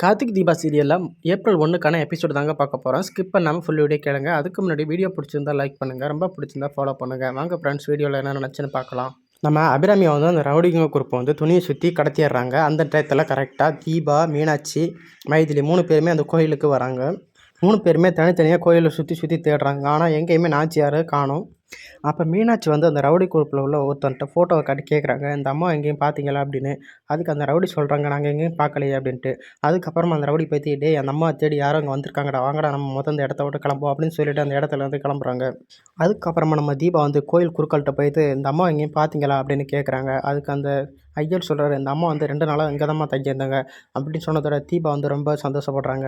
கார்த்திக் தீபா சீரியலில் April ஒன்றுக்கான episode தாங்க பார்க்க போகிறோம் ஸ்கிப் பண்ணாமல் ஃபுல் வீடியோ கேளுங்க. அதுக்கு முன்னாடி வீடியோ பிடிச்சிருந்தா லைக் பண்ணுங்கள் ரொம்ப பிடிச்சிருந்தா ஃபாலோ பண்ணுங்கள் வாங்க ஃப்ரெண்ட்ஸ் வீடியோவில் என்ன நினச்சின்னு பார்க்கலாம். நம்ம அபிராமியை வந்து அந்த ரவுடிங்க குரூப்பை வந்து துணியை சுற்றி கடத்திடுறாங்க. அந்த டயத்தில் கரெக்டாக தீபா மீனாட்சி மைதிலி மூணு பேருமே அந்த கோயிலுக்கு வராங்க. மூணு பேருமே தனித்தனியாக கோயிலை சுற்றி சுற்றி தேடுறாங்க. ஆனால் எங்கேயுமே நாச்சியார் காணும். அப்போ மீனாட்சி வந்து அந்த ரவுடி குரூப்பில் உள்ள ஒருத்தன்ட்ட ஃபோட்டோவை காட்டி கேட்குறாங்க இந்த அம்மா எங்கேயும் பார்த்தீங்களா அப்படின்னு. அதுக்கு அந்த ரவுடி சொல்கிறாங்க நாங்கள் எங்கேயும் பார்க்கலையே அப்படின்ட்டு. அதுக்கப்புறமா அந்த ரவுடி பற்றி டே அந்த அம்மா தேடி யாரும் அங்கே வந்திருக்காங்கடா. வாங்கடா நம்ம மொத்தம் அந்த இடத்த விட்டு கிளம்புவோம் அப்படின்னு சொல்லிட்டு அந்த இடத்துல வந்து கிளம்புறாங்க. அதுக்கப்புறமா நம்ம தீபா வந்து கோயில் குறுக்கள்கிட்ட போயிட்டு இந்த அம்மா எங்கேயும் பார்த்தீங்களா அப்படின்னு கேட்குறாங்க அதுக்கு அந்த ஐயர் சொல்கிறாரு இந்த அம்மா வந்து ரெண்டு நாளாக இங்கே தான் தங்கியிருந்தாங்க அப்படின்னு சொன்னதோட தீபா வந்து ரொம்ப சந்தோஷப்படுறாங்க.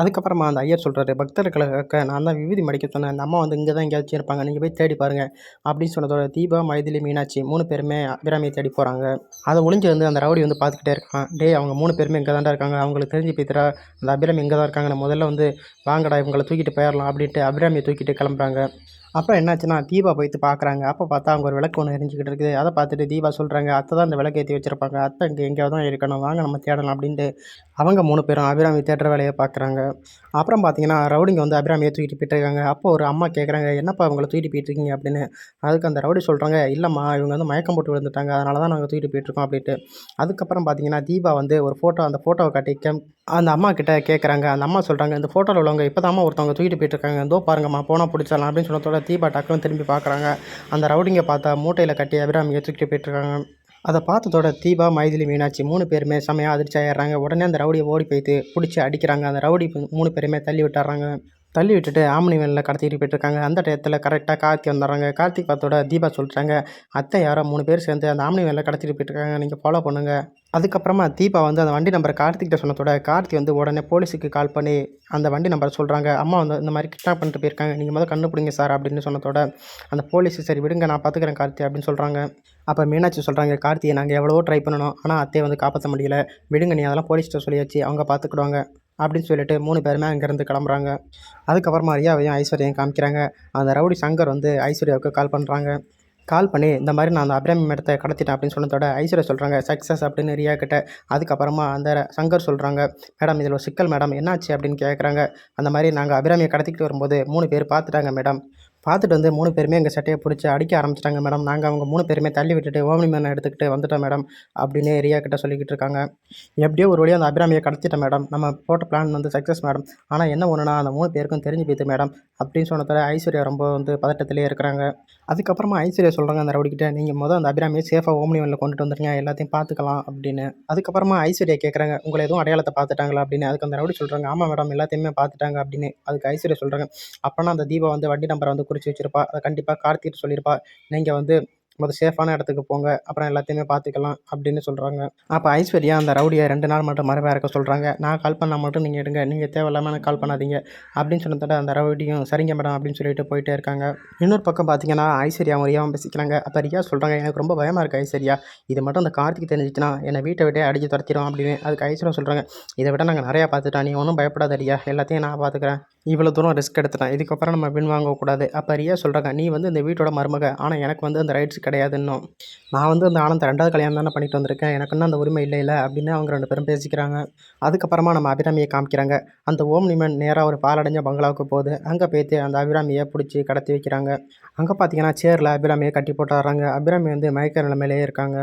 அதுக்கப்புறமா அந்த ஐயர் சொல்கிறாரு பக்தர்களுக்காக நான் தான் விபூதி மடிக்க சொன்னேன். அந்த அம்மா வந்து இங்கே தான் எங்கேயாச்சும் இருப்பாங்க. நீங்கள் போய் தேடி பாருங்கள் அப்படின்னு சொன்னதோட தீபா மைதிலி மீனாட்சி மூணு பேருமே அபிராமியை தேடி போகிறாங்க அதை ஒளிஞ்சு வந்து அந்த ரவுடி வந்து பார்த்துக்கிட்டே இருக்கான். டே அவங்க மூணு பேருமே இங்கே தான் இருக்காங்க. அவங்களுக்கு தெரிஞ்சு போய்த்தரா அந்த அபிராமி இங்கே தான் இருக்காங்க முதல்ல வந்து வாங்கடா இவங்களை தூக்கிட்டு போயிடலாம் அப்படின்ட்டு அபிராமியை தூக்கிட்டு கிளம்புறாங்க. அப்புறம் என்னாச்சுன்னா தீபா போய்த்து பார்க்குறாங்க அப்போ பார்த்தா அவங்க ஒரு விளக்கு ஒன்று எரிஞ்சிக்கிட்டு இருக்குது. அதை பார்த்துட்டு தீபா சொல்கிறாங்க அத்தை தான் இந்த விளக்கு ஏற்றி வச்சுருப்பாங்க. அத்தை இங்கே எங்கேயாவது தான் இருக்கணும். வாங்க நம்ம தேடலாம் அப்படின்ட்டு அவங்க மூணு பேரும் அபிராமி தேடுற வேலையை பார்க்குறாங்க. அப்புறம் பார்த்தீங்கன்னா ரவுடிங்க வந்து அபிராமியை தூக்கிட்டு போயிட்டுருக்காங்க அப்போ ஒரு அம்மா கேட்குறாங்க என்னப்பா அவங்கள தூக்கிட்டு போயிட்டுருக்கீங்க அப்படின்னு. அதுக்கு அந்த ரவுடி சொல்கிறாங்க இல்லைம்மா இவங்க வந்து மயக்கம் போட்டு விழுந்துட்டாங்க. அதனால தான் நாங்கள் தூக்கிட்டு போயிட்டுருக்கோம் அப்படின்ட்டு. அதுக்கப்புறம் பார்த்தீங்கன்னா தீபா வந்து ஒரு ஃபோட்டோ அந்த ஃபோட்டோவை காட்டி கேம் அந்த அம்மா கிட்ட கேட்குறாங்க அந்த அம்மா சொல்கிறாங்க இந்த ஃபோட்டோவில் உள்ளவங்க இப்போ தான் ஒருத்தவங்க தூக்கிட்டு போயிட்டுருக்காங்க இதோ பாருங்கம்மா போனால் பிடிச்சலாம் அப்படின்னு சொன்னதோட தீபா டக்குன்னு திரும்பி பார்க்குறாங்க. அந்த ரவுடிங்க பார்த்தா மூட்டையில் கட்டி அபிராமியை தூக்கிட்டு போயிட்டுருக்காங்க. அதை பார்த்ததோட தீபா மைதிலி மீனாட்சி மூணு பேருமே செமையாக அதிர்ச்சி ஆயிடுறாங்க உடனே அந்த ரவுடியை ஓடி போயிட்டு பிடிச்சி அடிக்கிறாங்க. அந்த ரவுடி மூணு பேருமே தள்ளி விட்டுறாங்க. தள்ளி விட்டுட்டு ஆம்னி வேனில் கடத்திட்டு போயிட்டுருக்காங்க அந்த டயத்தில் கரெக்டாக கார்த்தி வந்துடுறாங்க. கார்த்திக் பார்த்தோட தீபா சொல்கிறாங்க அத்தை யாரோ மூணு பேர் சேர்ந்து அந்த ஆம்னி வேனில் கடத்திட்டு போயிட்டுருக்காங்க நீங்கள் ஃபாலோ பண்ணுங்கள் அதுக்கப்புறமா தீபா வந்து அந்த வண்டி நம்பரை கார்த்திகிட்ட சொன்னதோட கார்த்தி வந்து உடனே போலீஸுக்கு கால் பண்ணி அந்த வண்டி நம்பர் சொல்கிறாங்க அம்மா வந்து இந்த மாதிரி கிட்னாப் பண்ணிட்டு போயிருக்காங்க. நீங்கள் முதல் கண்டுபிடிங்க சார் அப்படின்னு சொன்னதோட அந்த போலீஸ் சரி விடுங்க நான் பார்த்துக்கிறேன் கார்த்தி அப்படின்னு சொல்கிறாங்க அப்போ மீனாட்சி சொல்கிறாங்க கார்த்தியை நாங்கள் எவ்வளவோ ட்ரை பண்ணணும். ஆனால் அத்தையை வந்து காப்பாற்ற முடியல. விடுங்க நீ அதெல்லாம் போலீஸ்கிட்ட சொல்லியாச்சு. அவங்க பார்த்துக்கிடுவாங்க. அப்படின்னு சொல்லிட்டு மூணு பேருமே அங்கேருந்து கிளம்புறாங்க. அதுக்கப்புறமா ரியாவையும் ஐஸ்வர்யாவையும் காமிக்கிறாங்க. அந்த ரவுடி சங்கர் வந்து ஐஸ்வர்யாவுக்கு கால் பண்ணுறாங்க கால் பண்ணி இந்த மாதிரி நான் அந்த அபிராமி மேடத்தை கடத்திட்டேன் அப்படின்னு சொன்னதோட ஐஸ்வர்யா சொல்கிறாங்க சக்ஸஸ் அப்படின்னு ரியா கிட்ட. அதுக்கப்புறமா அந்த சங்கர் சொல்கிறாங்க மேடம் இதில் ஒரு சிக்கல் மேடம். என்னாச்சு? அப்படின்னு கேட்குறாங்க அந்த மாதிரி நாங்கள் அபிராமியை கடத்திக்கிட்டு வரும்போது மூணு பேர் பார்த்துட்டாங்க மேடம். பார்த்துட்டு வந்து மூணு பேருமே எங்கள் சட்டையை பிடிச்சி அடிக்க ஆரம்பிச்சிட்டாங்க மேடம். நாங்கள் அவங்க மூணு பேருமே தள்ளி விட்டுட்டு ஓமனி மேனை எடுத்துக்கிட்டு வந்துட்டோம் மேடம் அப்படின்னு ரியா கிட்ட சொல்லிக்கிட்டு இருக்காங்க. எப்படியோ ஒரு வழியாக அந்த அபிராமியை கடத்திட்டேன் மேடம். நம்ம போட்ட பிளான் வந்து சக்ஸஸ் மேடம். ஆனால் என்ன ஒன்றுனா அந்த மூணு பேருக்கும் தெரிஞ்சு போய்த்து மேடம் அப்படின்னு சொன்னதால் ஐஸ்வர்யா ரொம்ப வந்து பதட்டத்திலே இருக்கிறாங்க. அதுக்கப்புறமா ஐஸ்வர்யா சொல்கிறாங்க அந்த ரவுடிக்கிட்ட நீங்கள் முதல் அந்த அபிராமியை சேஃபாக ஓமனி மேனில் கொண்டுட்டு வந்துருங்க எல்லாத்தையும் பார்த்துக்கலாம் அப்படின்னு. அதுக்கப்புறமா ஐஸ்வர்யா கேட்குறாங்க உங்களை எதுவும் அடையாளத்தை பார்த்துட்டாங்களா? அப்படின்னு. அதுக்கு அந்த ரவுடி சொல்கிறாங்க ஆமாம் மேடம் எல்லாத்தையுமே பார்த்துட்டாங்க அப்படின்னு. அதுக்கு ஐஸ்வர்யா சொல்கிறாங்க அப்போனா அந்த தீபா வந்து வண்டி நம்பரை வந்து குறித்து வச்சிருப்பா. அதை கண்டிப்பாக கார்த்திகிட்ட சொல்லியிருப்பா நீங்கள் வந்து முதல் சேஃபான இடத்துக்கு போங்க. அப்புறம் எல்லாத்தையுமே பார்த்துக்கலாம் அப்படின்னு சொல்கிறாங்க அப்போ ஐஸ்வர்யா அந்த ரவுடியை ரெண்டு நாள் மட்டும் மறைவாக இருக்க சொல்கிறாங்க நான் கால் பண்ணால் மட்டும் நீங்கள் எடுங்க நீங்கள் தேவையில்லாமல் எனக்கு கால் பண்ணாதீங்க. அப்படின்னு சொன்னதோட அந்த ரவுடியும் சரிங்க மேடம் அப்படின்னு சொல்லிட்டு போயிட்டே இருக்காங்க. இன்னொரு பக்கம் பார்த்தீங்கன்னா ஐஸ்வர்யா முறையாகவும் பேசிக்கிறாங்க. அப்போ ரியா சொல்கிறாங்க எனக்கு ரொம்ப பயமாக இருக்குது ஐஸ்வர்யா. இது மட்டும் அந்த கார்த்திக் தெரிஞ்சிச்சுன்னா என்னை வீட்டை விட்டே அடிச்சு துரத்திடும் அப்படின்னு. அதுக்கு ஐஸ்வர்யா சொல்கிறாங்க இதை விட நாங்கள் நிறையா பார்த்துட்டோம் நீ ஒன்றும் பயப்படாத ரியா. எல்லாத்தையும் நான் பார்த்துக்கிறேன் இவ்வளோ தூரம் ரிஸ்க் எடுத்துட்டேன். இதுக்கப்புறம் நம்ம வின் வாங்கக்கூடாது. அப்போ ரியா சொல்கிறாங்க நீ வந்து இந்த வீட்டோட மருமக. ஆனால் எனக்கு வந்து அந்த ரைட்ஸ் கிடையாது இன்னும் நான் வந்து அந்த ஆனந்த ரெண்டாவது கல்யாணம் தானே பண்ணிட்டு வந்திருக்கேன். எனக்கு இன்னும் அந்த உரிமை இல்லை இல்லை அப்படின்னு அவங்க ரெண்டு பேரும் பேசிக்கிறாங்க. அதுக்கப்புறமா நம்ம அபிராமியை காமிக்கிறாங்க. அந்த ஓம் நிமன் நேராக ஒரு பாலடைஞ்ச பங்களாவுக்கு போகுது. அங்கே போய்த்து அந்த அபிராமியை பிடிச்சி கடத்தி வைக்கிறாங்க. அங்கே பார்த்தீங்கன்னா சேரில் அபிராமியை கட்டி போட்டு வர்றாங்க அபிராமி வந்து மயக்க நிலைமையிலேயே இருக்காங்க.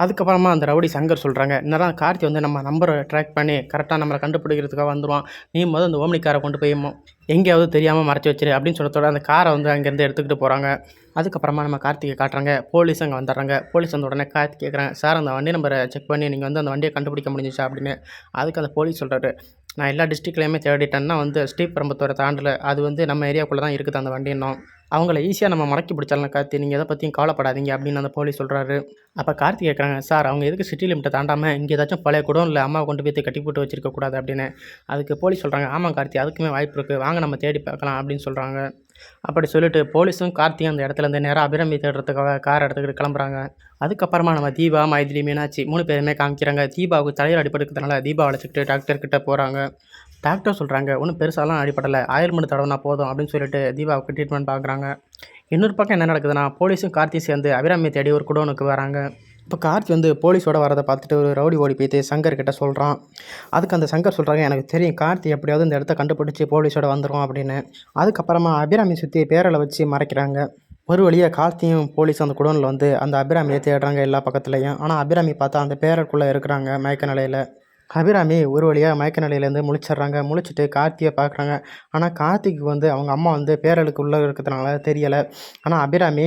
அதுக்கப்புறமா அந்த ரவுடி சங்கர் சொல்கிறாங்க என்னதான் கார்த்தி வந்து நம்ம நம்பரை ட்ராக் பண்ணி கரெக்டாக நம்மளை கண்டுபிடிக்கிறதுக்காக வந்துடுவான் நீ முதல் அந்த ஓம்னி காரை கொண்டு போய் எங்கேயாவது தெரியாமல் மறைச்சி வச்சிரு அப்படின்னு சொல்லத்தோட அந்த காரை வந்து அங்கேருந்து எடுத்துக்கிட்டு போகிறாங்க அதுக்கப்புறமா நம்ம கார்த்திகை காட்டுறாங்க போலீஸ் அங்கே வந்துடுறாங்க. போலீஸ் வந்த உடனே கார்த்தி கேட்குறாங்க சார் அந்த வண்டி நம்பரை செக் பண்ணி நீங்கள் வந்து அந்த வண்டியை கண்டுபிடிக்க முடிஞ்சிச்சா? அப்படின்னு. அதுக்கு அந்த போலீஸ் சொல்கிறாரு நான் எல்லா டிஸ்ட்ரிக்ட்லேயுமே தேடிட்டேன்னா வந்து ஸ்ரீபெரும்பத்தூரை தாண்டில் அது வந்து நம்ம ஏரியாக்குள்ளே தான் இருக்குது அந்த வண்டி இன்னும் அவங்கள ஈஸியாக நம்ம மடக்கி பிடிச்சாலும் கார்த்தி. நீங்கள் எதை பற்றியும் கவலைப்படாதீங்க அப்படின்னு அந்த போலீஸ் சொல்கிறாரு அப்போ கார்த்தி கேட்குறாங்க சார் அவங்க எதுக்கு சிட்டி லிமிட்டை தாண்டாமல் இங்கே ஏதாச்சும் பழைய குடம் இல்லை அம்மா கொண்டு போய் கட்டி போட்டு வச்சிருக்கக்கூடாது அப்படின்னு. அதுக்கு போலீஸ் சொல்கிறாங்க ஆமாம் கார்த்தி அதுக்குமே வாய்ப்பு இருக்குது வாங்க நம்ம தேடி பார்க்கலாம் அப்படின்னு சொல்கிறாங்க அப்படி சொல்லிட்டு போலீஸும் கார்த்தியும் அந்த இடத்துல இருந்து நேராக அபிரமி தேடுறதுக்காக கார் எடுத்துக்கிட்டு கிளம்புறாங்க. அதுக்கப்புறமா நம்ம தீபா மைதிலி மீனாட்சி மூணு பேருமே காமிக்கிறாங்க. தீபாவுக்கு தலையில் அடிப்படுக்கிறதுனால தீபா அழைச்சிக்கிட்டு டாக்டர்கிட்ட போகிறாங்க டாக்டர் சொல்கிறாங்க ஒன்றும் பெருசாலாம் அடிப்படலை ஆயில்மெண்ட் தடவைனா போதும் அப்படின்னு சொல்லிட்டு தீபாவுக்கு ட்ரீட்மெண்ட் பார்க்குறாங்க. இன்னொரு பக்கம் என்ன நடக்குதுன்னா போலீஸும் கார்த்தி சேர்ந்து அபிராமியை தேடி ஒரு குடோனுக்கு வராங்க. இப்போ கார்த்தி வந்து போலீஸோட வரதை பார்த்துட்டு ஒரு ரவுடி ஓடி போயிட்டு சங்கர் கிட்ட சொல்கிறான் அதுக்கு அந்த சங்கர் சொல்கிறாங்க எனக்கு தெரியும் கார்த்தி எப்படியாவது இந்த இடத்த கண்டுபிடிச்சி போலீஸோட வந்துடும் அப்படின்னு. அதுக்கப்புறமா அபிராமி சுற்றி பேரலை வச்சு மறைக்கிறாங்க. ஒரு வழியாக கார்த்தியும் போலீஸ் அந்த குடோனில் வந்து அந்த அபிராமியை தேடுறாங்க எல்லா பக்கத்துலேயும். ஆனால் அபிராமி பார்த்தா அந்த பேரக்குள்ளே இருக்கிறாங்க மயக்க நிலையில். அபிராமி ஒரு வழியாக மயக்க நிலையிலேருந்து முழிச்சிடுறாங்க. முழிச்சிட்டு கார்த்தியை பார்க்குறாங்க ஆனால் கார்த்திக்கு வந்து அவங்க அம்மா வந்து பேரலுக்கு உள்ளே இருக்கிறதுனால தெரியலை. ஆனால் அபிராமி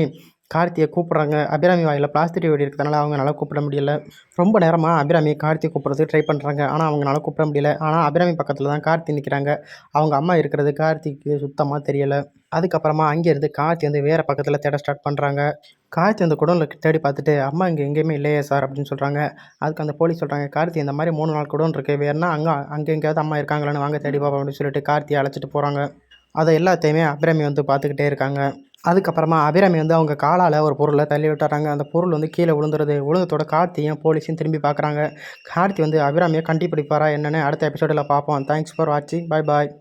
கார்த்தியை கூப்பிட்றாங்க. அபிராமி வாயில் பிளாஸ்டிக் வெடி இருக்கிறதுனால அவங்களால கூப்பிட முடியல. ரொம்ப நேரமாக அபிராமி கார்த்தி கூப்பிட்றதுக்கு ட்ரை பண்ணுறாங்க ஆனால் அவங்களால கூப்பிட முடியல. ஆனால் அபிராமி பக்கத்தில் தான் கார்த்தி நிற்கிறாங்க அவங்க அம்மா இருக்கிறது கார்த்திக்கு சுத்தமாக தெரியலை. அதுக்கப்புறமா அங்கேருந்து கார்த்தி வந்து வேறு பக்கத்தில் தேட ஸ்டார்ட் பண்ணுறாங்க கார்த்தி அந்த குடோனில் தேடி பார்த்துட்டு அம்மா இங்கே எங்கேயுமே இல்லையே சார் அப்படின்னு சொல்கிறாங்க அதுக்கு அந்த போலீஸ் சொல்கிறாங்க கார்த்தி இந்த மாதிரி மூணு நாள் குடோன் இருக்குது வேறுனா அங்கே அங்கே எங்கேயாவது அம்மா இருக்காங்களான்னு வாங்க தேடி பார்ப்போம் அப்படின்னு சொல்லிட்டு கார்த்தியை அழைச்சிட்டு போகிறாங்க அதை எல்லாத்தையுமே அபிராமி வந்து பார்த்துக்கிட்டே இருக்காங்க. அதுக்கப்புறமா அபிராமி வந்து அவங்க காலால் ஒரு பொருளை தள்ளி விட்டுறாங்க. அந்த பொருள் வந்து கீழே விழுந்துருது. விழுந்ததோட கார்த்தியும் போலீஸையும் திரும்பி பார்க்குறாங்க. கார்த்தி வந்து அபிராமியை கண்டிப்பிடிப்பாரா? என்னென்னு அடுத்த எபிசோடில் பார்ப்போம் தேங்க்ஸ் ஃபார் வாட்சிங் பாய் பாய்